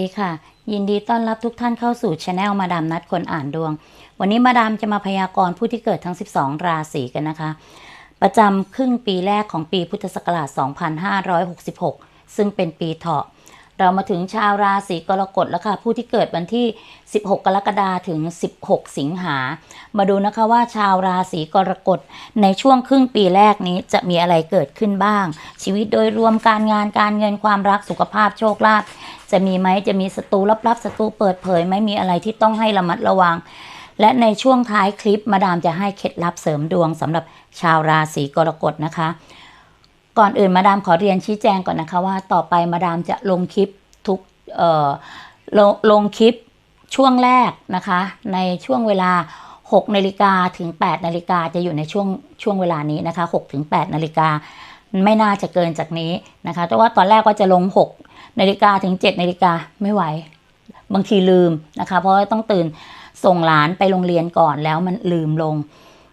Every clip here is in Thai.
ดีค่ะ ยินดีต้อนรับทุกท่านเข้าสู่ช anel มาดามนัดคนอ่านดวง วันนี้มาดามจะมาพยากรณ์ผู้ที่เกิดทั้ง 12 ราศีกันนะคะ ประจำครึ่งปีแรกของปีพุทธศักราช 2566 ซึ่งเป็นปีเถาะ เรามาถึงชาวราศีกรกฎแล้วค่ะ ผู้ที่เกิดวันที่ 16 กรกฎาคมถึง 16 สิงหา มาดูนะคะว่าชาวราศีกรกฎในช่วงครึ่งปีแรกนี้จะมีอะไรเกิดขึ้นบ้าง ชีวิตโดยรวมการงานการเงินความรักสุขภาพโชคลาภ จะมีไหมจะมีศัตรูลับๆศัตรูเปิดเผยไหมมีอะไรที่ต้องให้ระมัดระวัง และในช่วงท้ายคลิปมาดามจะให้เคล็ดลับเสริมดวงสำหรับชาวราศีกรกฎนะคะ ก่อนอื่นมาดามขอเรียนชี้แจงก่อนนะคะว่าต่อไปมาดามจะลงคลิปทุกเอ่อลงลงคลิปช่วงแรกนะคะ ในช่วงเวลา6นาฬิกาถึง8นาฬิกาจะอยู่ในช่วงช่วงเวลานี้นะคะ6ถึง8นาฬิกาไม่น่าจะเกินจากนี้นะคะ แต่ว่าตอนแรกว่าจะลง 6 นาฬิกาถึง7นาฬิกาไม่ไหว บางทีลืมนะคะ เพราะว่าต้องตื่นส่งหลานไปโรงเรียนก่อนแล้วมันลืมลง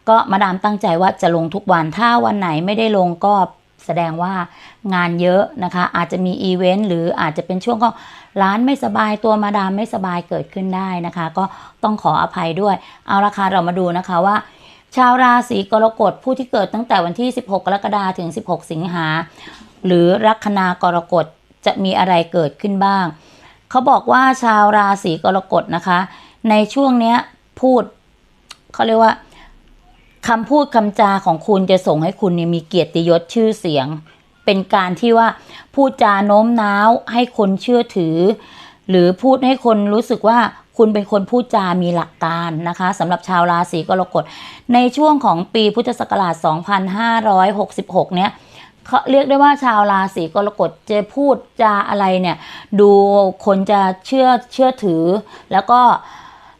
ก็มาดามตั้งใจว่าจะลงทุกวันถ้าวันไหนไม่ได้ลงก็แสดงว่างานเยอะนะคะ อาจจะมีอีเวนต์หรืออาจจะเป็นช่วงก็ร้านไม่สบายตัวมาดามไม่สบายเกิดขึ้นได้นะคะ ก็ต้องขออภัยด้วย เอาราคาเรามาดูนะคะว่า ชาวราศีกรกฎผู้ที่เกิดตั้งแต่วันที่ 16 กรกฎาคมถึง 16 สิงหาหรือลัคนากรกฎ จะมีอะไรเกิดขึ้นบ้าง เขาบอกว่าชาวราศีกรกฎนะคะ ในช่วงเนี้ยพูดเขาเรียกว่าคำพูดคำจาของคุณจะส่งให้คุณเนี่ยมีเกียรติยศชื่อเสียง เป็นการที่ว่าพูดจาโน้มน้าวให้คนเชื่อถือ หรือพูดให้คนรู้สึกว่าคุณเป็นคนพูดจามีหลักการนะคะสำหรับชาวราศีกรกฎในช่วงของปีพุทธศักราช 2566 เนี่ย เขาเรียกได้ว่าชาวราศีกรกฎจะพูดจาอะไรเนี่ย ดูคนจะเชื่อเชื่อถือ แล้วก็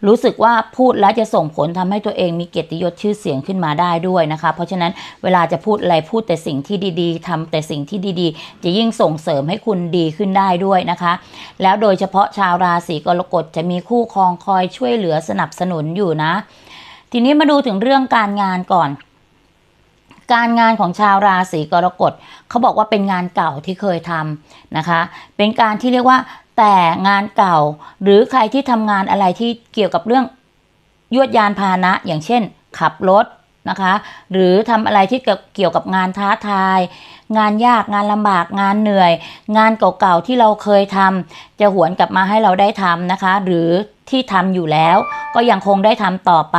รู้สึกว่าพูดแล้วจะส่งผลทำให้ตัวเองมีเกียรติยศชื่อเสียงขึ้นมาได้ด้วยนะคะ เพราะฉะนั้นเวลาจะพูดอะไรพูดแต่สิ่งที่ดีๆทำแต่สิ่งที่ดีๆ จะยิ่งส่งเสริมให้คุณดีขึ้นได้ด้วยนะคะ แล้วโดยเฉพาะชาวราศีกรกฎจะมีคู่ครองคอยช่วยเหลือสนับสนุนอยู่นะ ทีนี้มาดูถึงเรื่องการงานก่อน การงานของชาวราศีกรกฎเขาบอกว่าเป็นงานเก่าที่เคยทำนะคะ เป็นการที่เรียกว่าแต่งานเก่า หรือใครที่ทำงานอะไรที่เกี่ยวกับเรื่องยวดยานพาหนะ อย่างเช่น ขับรถนะคะ หรือทำอะไรที่เกี่ยวกับงานท้าทาย งานยากงานลำบากงานเหนื่อย งานเก่าๆที่เราเคยทำจะหวนกลับมาให้เราได้ทำนะคะ หรือ ที่ทำอยู่แล้ว ก็ยังคงได้ทำต่อไป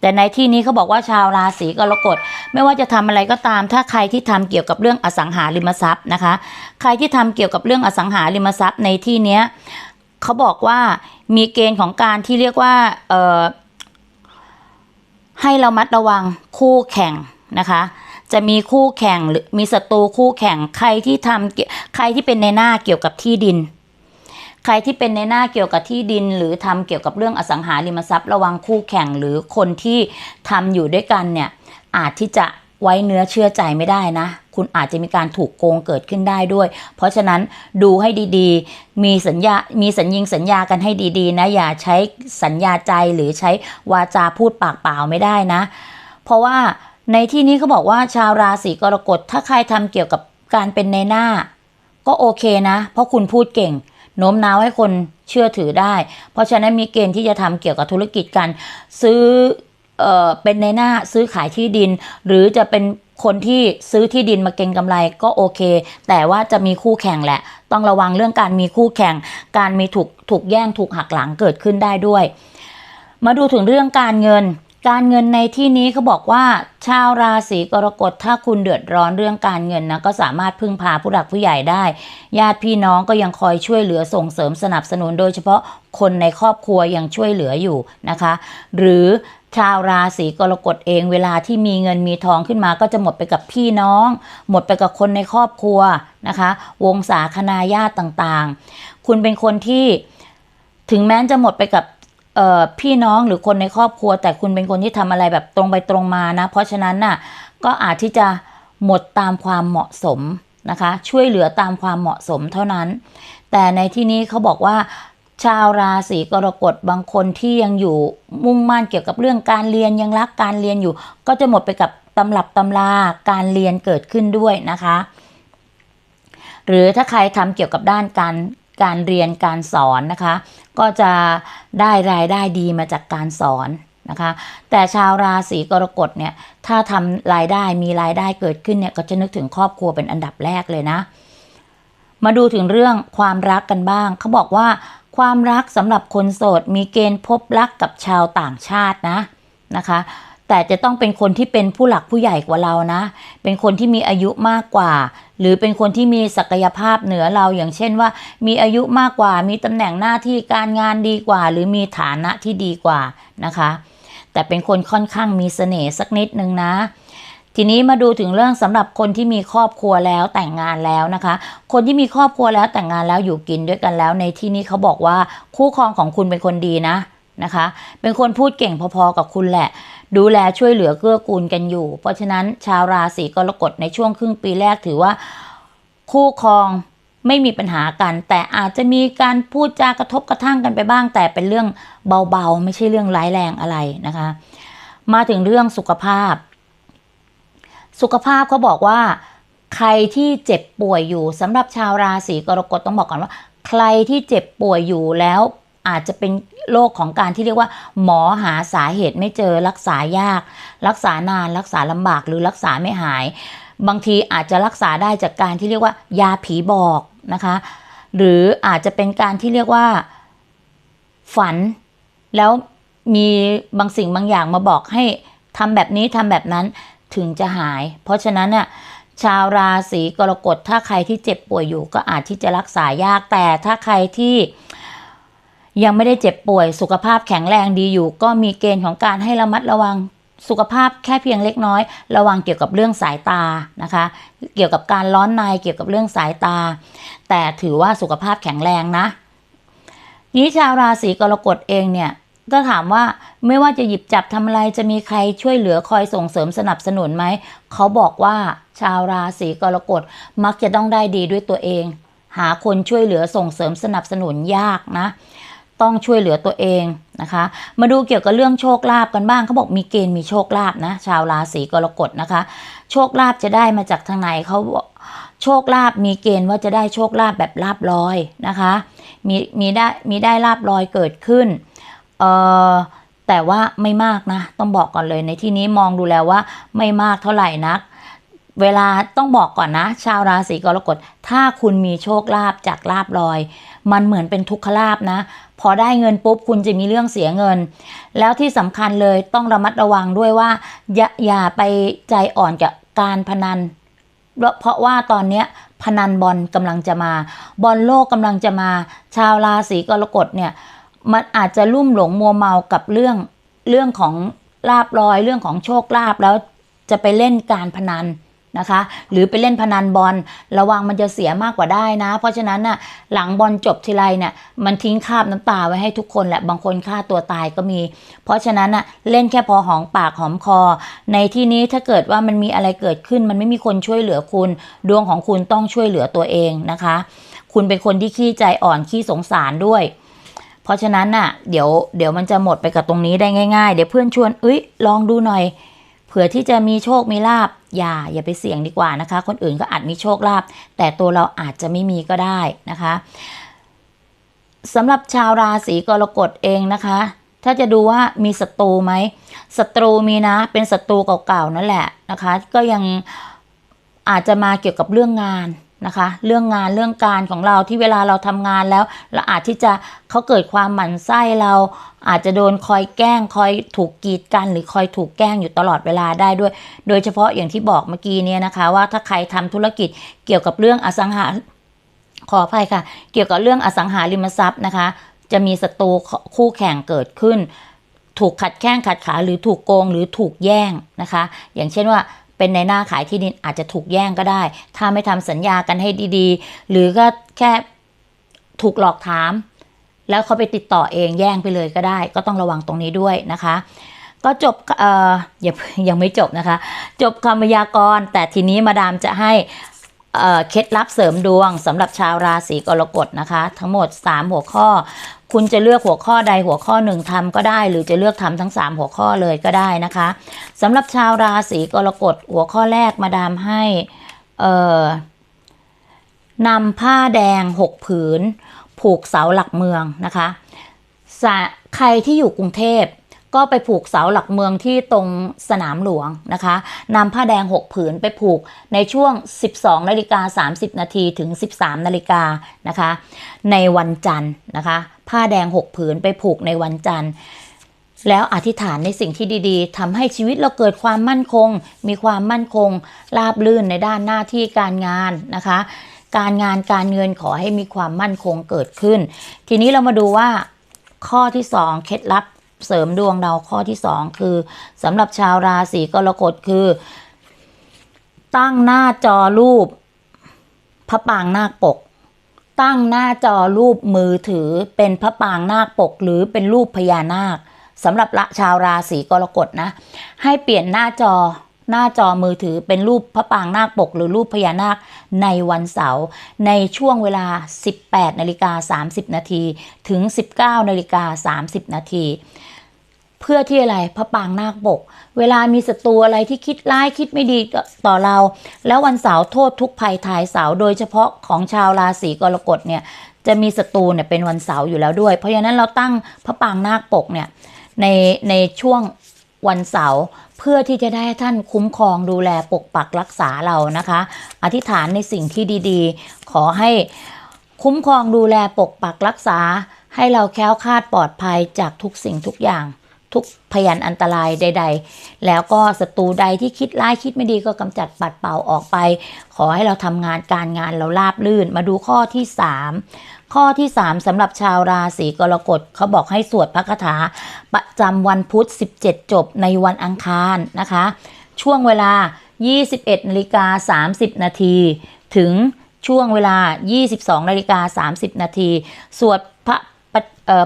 แต่ในที่นี้เขาบอกว่าชาวราศีกรกฎไม่ว่าจะทำอะไรก็ตาม ถ้าใครที่ทำเกี่ยวกับเรื่องอสังหาริมทรัพย์นะคะ ใครที่ทำเกี่ยวกับเรื่องอสังหาริมทรัพย์ในที่เนี้ยเขาบอกว่ามีเกณฑ์ของการที่เรียกว่าเอ่อให้เรามัดระวังคู่แข่งนะคะจะมีคู่แข่งหรือมีศัตรูคู่แข่งใครที่ทำใครที่เป็นในหน้าเกี่ยวกับที่ดิน ใครที่เป็นในหน้าเกี่ยวกับที่ดิน หรือทำเกี่ยวกับเรื่องอสังหาริมทรัพย์ ระวังคู่แข่งหรือคนที่ทำอยู่ด้วยกันเนี่ยอาจที่จะไว้เนื้อเชื่อใจไม่ได้นะ คุณอาจจะมีการถูกโกงเกิดขึ้นได้ด้วย เพราะฉะนั้นดูให้ดีๆ มีสัญญา มีสัญญิงสัญญากันให้ดีๆ นะ อย่าใช้สัญญาใจหรือใช้วาจาพูดปากเปล่าไม่ได้นะ เพราะว่าในที่นี้เขาบอกว่าชาวราศีกรกฎถ้าใครทำเกี่ยวกับการเป็นในหน้า ก็โอเคนะ เพราะคุณพูดเก่ง โน้มน้าวให้คนเชื่อถือได้ เพราะฉะนั้นมีเกณฑ์ที่จะทำเกี่ยวกับธุรกิจการซื้อเออเป็นในหน้าซื้อขายที่ดิน หรือจะเป็นคนที่ซื้อที่ดินมาเก็งกำไรก็โอเค แต่ว่าจะมีคู่แข่งแหละ ต้องระวังเรื่องการมีคู่แข่ง การมีถูกถูกแย่งถูกหักหลังเกิดขึ้นได้ด้วย มาดูถึงเรื่องการเงิน การเงินในที่นี้เขาบอกว่า ชาวราศีกรกฎถ้าคุณเดือดร้อนเรื่องการเงินนะก็สามารถพึ่งพาผู้หลักผู้ใหญ่ได้ ญาติพี่น้องก็ยังคอยช่วยเหลือส่งเสริมสนับสนุนโดยเฉพาะคนในครอบครัวยังช่วยเหลืออยู่นะคะ หรือชาวราศีกรกฎเองเวลาที่มีเงินมีทองขึ้นมาก็จะหมดไปกับพี่น้อง หมดไปกับคนในครอบครัวนะคะ วงศาคณาญาติต่างๆ คุณเป็นคนที่ถึงแม้จะหมดไปกับ พี่น้องหรือคนในครอบครัว แต่คุณเป็นคนที่ทำอะไรแบบตรงไปตรงมานะ เพราะฉะนั้นน่ะก็อาจที่จะหมดตามความเหมาะสมนะคะ ช่วยเหลือตามความเหมาะสมเท่านั้น แต่ในที่นี้เขาบอกว่าชาวราศีกรกฎบางคนที่ยังอยู่มุ่งมั่นเกี่ยวกับเรื่องการเรียนยังรักการเรียนอยู่ ก็จะหมดไปกับตำรับตำราการเรียนเกิดขึ้นด้วยนะคะ หรือถ้าใครทำเกี่ยวกับด้านการ การเรียนการสอนนะคะ ก็จะได้รายได้ดีมาจากการสอนนะคะ แต่ชาวราศีกรกฎเนี่ยถ้าทำรายได้มีรายได้เกิดขึ้นเนี่ยก็จะนึกถึงครอบครัวเป็นอันดับแรกเลยนะ มาดูถึงเรื่องความรักกันบ้าง เขาบอกว่าความรักสำหรับคนโสดมีเกณฑ์พบรักกับชาวต่างชาตินะนะคะแต่จะต้องเป็นคนที่เป็นผู้หลักผู้ใหญ่กว่าเรานะ เป็นคนที่มีอายุมากกว่า หรือเป็นคนที่มีศักยภาพเหนือเราอย่างเช่นว่า มีอายุมากกว่า มีตำแหน่งหน้าที่การงานดีกว่า หรือมีฐานะที่ดีกว่านะคะ แต่เป็นคนค่อนข้างมีเสน่ห์สักนิดนึงนะทีนี้มาดูถึงเรื่องสำหรับคนที่มีครอบครัวแล้วแต่งงานแล้วนะคะ คนที่มีครอบครัวแล้วแต่งงานแล้วอยู่กินด้วยกันแล้วในที่นี้เขาบอกว่าคู่ครองของคุณเป็นคนดีนะ นะคะ เป็นคนพูดเก่งพอๆกับคุณแหละ ดูแลช่วยเหลือเกื้อกูลกันอยู่ เพราะฉะนั้นชาวราศีกรกฎในช่วงครึ่งปีแรกถือว่า คู่ครองไม่มีปัญหากัน แต่อาจจะมีการพูดจากระทบกระทั่งกันไปบ้าง แต่เป็นเรื่องเบาๆ ไม่ใช่เรื่องร้ายแรงอะไรนะคะ มาถึงเรื่องสุขภาพ สุขภาพเขาบอกว่า ใครที่เจ็บป่วยอยู่สำหรับชาวราศีกรกฎต้องบอกก่อนว่า ใครที่เจ็บป่วยอยู่แล้ว อาจจะเป็นโรคของการที่เรียกว่า หมอหาสาเหตุไม่เจอรักษายาก รักษานานรักษาลำบากหรือรักษาไม่หาย บางทีอาจจะรักษาได้จากการที่เรียกว่า ยาผีบอกนะคะ หรืออาจจะเป็นการที่เรียกว่า ฝัน แล้วมีบางสิ่งบางอย่างมาบอกให้ทำแบบนี้ทำแบบนั้นถึงจะหาย เพราะฉะนั้นน่ะชาวราศีกรกฎถ้าใครที่เจ็บป่วยอยู่ก็อาจที่จะรักษายากแต่ถ้าใครที่ ยังไม่ได้เจ็บป่วยสุขภาพแข็งแรงดีอยู่ ก็มีเกณฑ์ของการให้ระมัดระวังสุขภาพแค่เพียงเล็กน้อย ระวังเกี่ยวกับเรื่องสายตานะคะ เกี่ยวกับการร้อนในเกี่ยวกับเรื่องสายตา แต่ถือว่าสุขภาพแข็งแรงนะนี้ชาวราศีกรกฎเองเนี่ยก็ถามว่าไม่ว่าจะหยิบจับทำอะไรจะมีใครช่วยเหลือคอยส่งเสริมสนับสนุนไหมเขาบอกว่าชาวราศีกรกฎมักจะต้องได้ดีด้วยตัวเอง หาคนช่วยเหลือส่งเสริมสนับสนุนยากนะ ต้องช่วยเหลือตัวเองนะคะ มาดูเกี่ยวกับเรื่องโชคลาภกันบ้างเขาบอกมีเกณฑ์มีโชคลาภนะชาวราศีกรกฎนะคะ โชคลาภจะได้มาจากทางไหนเขาโชคลาภมีเกณฑ์ว่าจะได้โชคลาภแบบลาบลอยนะคะ มีมีได้มีได้ลาบลอยเกิดขึ้นเอ่อแต่ว่าไม่มากนะ ต้องบอกก่อนเลยในที่นี้มองดูแล้วว่าไม่มากเท่าไหร่นัก เวลาต้องบอกก่อนนะ ชาวราศีกรกฎถ้าคุณมีโชคลาภจากลาบลอย มันเหมือนเป็นทุกขลาภนะ พอได้เงินปุ๊บคุณจะมีเรื่องเสียเงิน แล้วที่สำคัญเลยต้องระมัดระวังด้วยว่า อย่าอย่าไปใจอ่อนกับการพนัน เพราะว่าตอนเนี้ยพนันบอลกำลังจะมาบอลโลกกำลังจะมา ชาวราศีกรกฎเนี่ยมันอาจจะลุ่มหลงมัวเมากับเรื่องเรื่องของลาบลอยเรื่องของโชคลาภแล้วจะไปเล่นการพนัน นะคะ หรือไปเล่นพนันบอลระวังมันจะเสียมากกว่าได้นะ เพราะฉะนั้นน่ะหลังบอลจบทีไรเนี่ยมันทิ้งคาบน้ำตาไว้ให้ทุกคนแหละบางคนฆ่าตัวตายก็มี เพราะฉะนั้นน่ะเล่นแค่พอหอมปากหอมคอ ในที่นี้ถ้าเกิดว่ามันมีอะไรเกิดขึ้น มันไม่มีคนช่วยเหลือคุณ ดวงของคุณต้องช่วยเหลือตัวเองนะคะ คุณเป็นคนที่ขี้ใจอ่อนขี้สงสารด้วยเพราะฉะนั้นน่ะเดี๋ยวเดี๋ยวมันจะหมดไปกับตรงนี้ได้ง่าย ๆ เดี๋ยวเพื่อนชวนเอ้ยลองดูหน่อย เผื่อที่จะมีโชคมีลาบอย่าอย่าไปเสี่ยงดีกว่านะคะ คนอื่นก็อาจมีโชคลาภแต่ตัวเราอาจจะไม่มีก็ได้นะคะสำหรับชาวราศีกรกฎเองนะคะ ถ้าจะดูว่ามีศัตรูไหมศัตรูมีนะ เป็นศัตรูเก่าๆนั่นแหละนะคะ ก็ยังอาจจะมาเกี่ยวกับเรื่องงาน นะคะ เรื่องงานเรื่องการของเราที่เวลาเราทำงานแล้ว เราอาจที่จะเขาเกิดความหมั่นไส้เราอาจจะโดนคอยแกล้งคอยถูกกีดกันหรือคอยถูกแกล้งอยู่ตลอดเวลาได้ด้วย โดยเฉพาะอย่างที่บอกเมื่อกี้เนี่ยนะคะ ว่าถ้าใครทำธุรกิจเกี่ยวกับเรื่องอสังหาขออภัยค่ะ เกี่ยวกับเรื่องอสังหาริมทรัพย์นะคะ จะมีศัตรูคู่แข่งเกิดขึ้น ถูกขัดแข้งขัดขาหรือถูกโกงหรือถูกแย่งนะคะ อย่างเช่นว่า เป็นในหน้าขายที่ดินอาจจะถูกแย่งก็ได้ ถ้าไม่ทำสัญญากันให้ดีๆ หรือก็แค่ถูกหลอกถาม แล้วเขาไปติดต่อเองแย่งไปเลยก็ได้ ก็ต้องระวังตรงนี้ด้วยนะคะ ก็จบเอ่อยังไม่จบนะคะ จบคำพยากรณ์แต่ทีนี้มาดามจะให้ เคล็ดลับเสริมดวงสำหรับชาวราศีกรกฎนะคะ ทั้งหมด 3 หัวข้อ คุณจะเลือกหัวข้อใดหัวข้อหนึ่งทำก็ได้ หรือจะเลือกทำทั้ง 3 หัวข้อเลยก็ได้นะคะสำหรับชาวราศีกรกฎหัวข้อแรกมาดามให้นำผ้าแดง 6 ผืน ผูกเสาหลักเมืองนะคะ ใครที่อยู่กรุงเทพ ก็ไปผูกเสาหลักเมืองที่ตรงสนามหลวงนะคะนำผ้าแดง 6 ผืนไปผูกในช่วง 12นาฬิกา30 นาทีถึง 13นาฬิกานะคะ ในวันจันทร์นะคะ ผ้าแดง 6 ผืนไปผูกในวันจันทร์แล้วอธิษฐานในสิ่งที่ดีๆทำให้ชีวิตเราเกิดความมั่นคง มีความมั่นคง ราบรื่นในด้านหน้าที่การงานนะคะ การงานการเงินขอให้มีความมั่นคงเกิดขึ้น ทีนี้เรามาดูว่าข้อที่ 2 เคล็ดลับ เสริมดวงเราข้อที่2คือสำหรับชาวราศีกรกฎคือ ตั้งหน้าจอรูปพระปางนาคปก ตั้งหน้าจอรูปมือถือเป็นพระปางนาคปก หรือเป็นรูปพญานาคสำหรับละชาวราศีกรกฎนะ ให้เปลี่ยนหน้าจอหน้าจอมือถือเป็นรูปพระปางนาคปก หรือรูปพญานาคในวันเสาร์ในช่วงเวลา 18นาฬิกา30 นาทีถึง 19นาฬิกา30 นาที เพื่อที่อะไรพระปางนาคปกเวลามีศัตรูอะไรที่คิดร้ายคิดไม่ดีต่อเรา แล้ววันเสาร์โทษทุกภัยทายเสาร์โดยเฉพาะของชาวราศีกรกฎเนี่ยจะมีศัตรูเนี่ยเป็นวันเสาร์อยู่แล้วด้วย เพราะฉะนั้นเราตั้งพระปางนาคปกเนี่ยในในช่วงวันเสาร์เพื่อที่จะได้ท่านคุ้มครองดูแลปกปักรักษาเรานะคะ อธิษฐานในสิ่งที่ดีๆ ขอให้คุ้มครองดูแลปกปักรักษา ให้เราแคล้วคลาดปลอดภัยจากทุกสิ่งทุกอย่าง ทุกพยันอันตรายใด ๆ แล้วก็ศัตรูใดที่คิดร้ายคิดไม่ดีก็กำจัดปัดเป่าออกไป ขอให้เราทำงานการงานเราราบลื่น มาดูข้อที่ 3 ข้อที่ 3สำหรับชาวราศีกรกฎเขาบอกให้สวดพระคาถา ประจำวันพุธ 17 จบในวันอังคารนะคะ ช่วงเวลา 21นาฬิกา30 นาทีถึงช่วงเวลา 22นาฬิกา30 นาที สวดพระ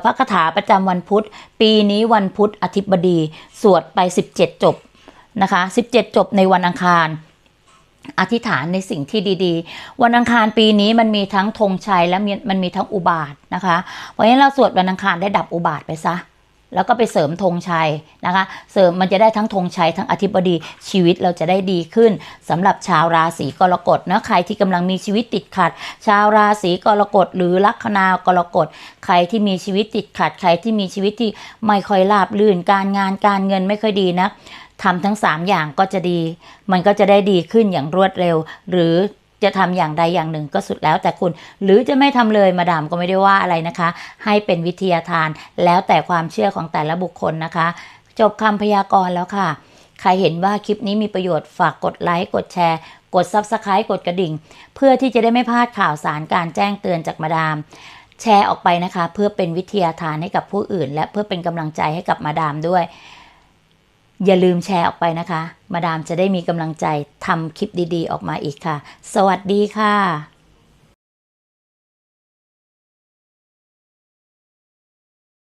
พระคาถาประจำวันพุธ ปีนี้วันพุธอธิบดี สวดไป 17 จบนะคะ17 จบในวันอังคารอธิษฐานในสิ่งที่ดีๆ วันอังคารปีนี้มันมีทั้งธงชัยและม,มันมีทั้งอุบาทนะคะ เพราะฉะนั้นเราสวดวันอังคารได้ดับอุบาทไปซะ แล้วก็ไปเสริมธงชัยนะคะ เสริมมันจะได้ทั้งธงชัยทั้งอธิบดีชีวิตเราจะได้ดีขึ้นสำหรับชาวราศีกรกฎนะใครที่กำลังมีชีวิตติดขัด ชาวราศีกรกฎหรือลัคนากรกฎใครที่มีชีวิตติดขัด ใครที่มีชีวิตที่ไม่ค่อยราบรื่น การงานการเงินไม่ค่อยดีนะทำทั้ง 3 อย่างก็จะดี มันก็จะได้ดีขึ้นอย่างรวดเร็ว หรือ จะทำอย่างใดอย่างหนึ่งก็สุดแล้วแต่คุณ หรือจะไม่ทำเลยมาดามก็ไม่ได้ว่าอะไรนะคะ ให้เป็นวิทยาทานแล้วแต่ความเชื่อของแต่ละบุคคลนะคะ จบคำพยากรณ์แล้วค่ะ ใครเห็นว่าคลิปนี้มีประโยชน์ฝากกดไลค์กดแชร์ กด Subscribe กดกระดิ่ง เพื่อที่จะได้ไม่พลาดข่าวสารการแจ้งเตือนจากมาดามแชร์ออกไปนะคะ เพื่อเป็นวิทยาทานให้กับผู้อื่น และเพื่อเป็นกำลังใจให้กับมาดามด้วย อย่าลืมแชร์ออกไปนะคะ มาดามจะได้มีกำลังใจทำคลิปดีๆ ออกมาอีกค่ะ สวัสดีค่ะ